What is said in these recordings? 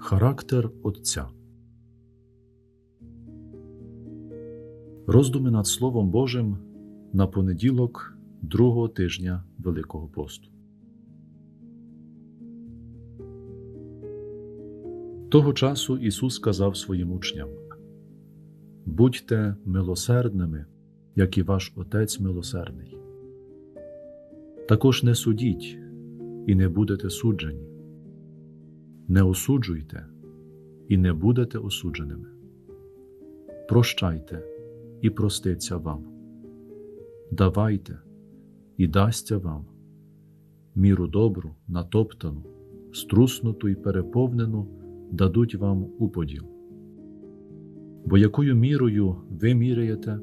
Характер Отця Роздуми над Словом Божим на понеділок другого тижня Великого посту. Того часу Ісус сказав своїм учням: Будьте милосердними, як і ваш Отець милосердний. Також не судіть і не будете суджені. Не осуджуйте і не будете осудженими. Прощайте і проститься вам. Давайте і дасться вам міру добру, натоптану, струснуту і переповнену дадуть вам у поділ. Бо якою мірою ви міряєте,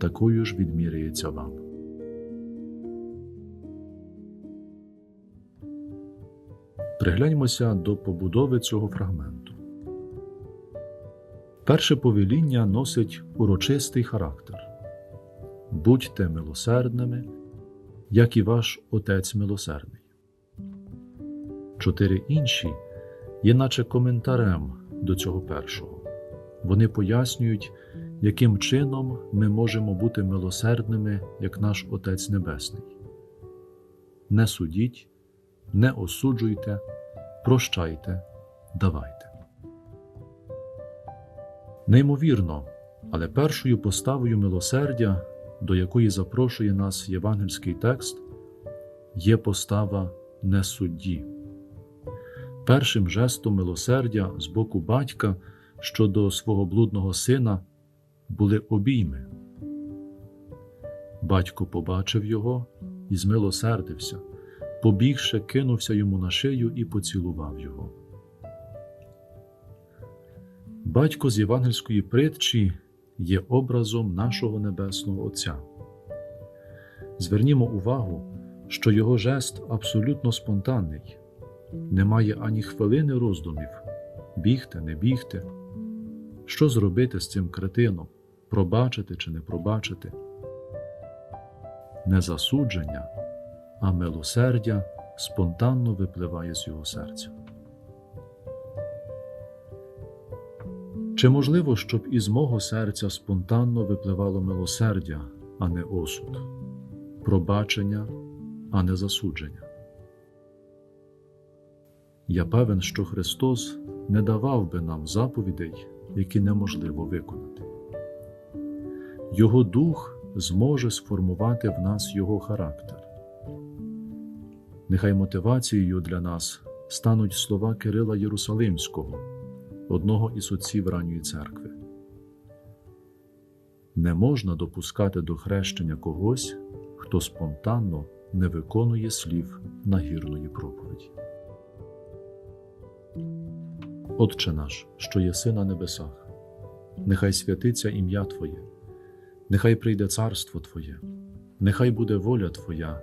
такою ж відміряється вам. Пригляньмося до побудови цього фрагменту. Перше повеління носить урочистий характер будьте милосердними, як і ваш Отець милосердний. Чотири інші є наче коментарем до цього першого. Вони пояснюють, яким чином ми можемо бути милосердними, як наш Отець Небесний. Не судіть, не осуджуйте, прощайте, давайте. Неймовірно, але першою поставою милосердя, до якої запрошує нас євангельський текст, є постава не судді. Першим жестом милосердя з боку батька щодо свого блудного сина були обійми. Батько побачив його і змилосердився, побігши, кинувся йому на шию і поцілував його. Батько з євангельської притчі є образом нашого Небесного Отця. Звернімо увагу, що його жест абсолютно спонтанний, немає ані хвилини роздумів бігти, не бігти. Що зробити з цим кретином, пробачити чи не пробачити? Не засудження, а милосердя спонтанно випливає з його серця. Чи можливо, щоб із мого серця спонтанно випливало милосердя, а не осуд, пробачення, а не засудження? Я певен, що Христос не давав би нам заповідей, які неможливо виконати. Його дух зможе сформувати в нас Його характер. Нехай мотивацією для нас стануть слова Кирила Єрусалимського, одного із отців ранньої церкви. Не можна допускати до хрещення когось, хто спонтанно не виконує слів нагірної проповіді. Отче наш, що єси на небесах, нехай святиться ім'я Твоє, нехай прийде царство Твоє, нехай буде воля Твоя,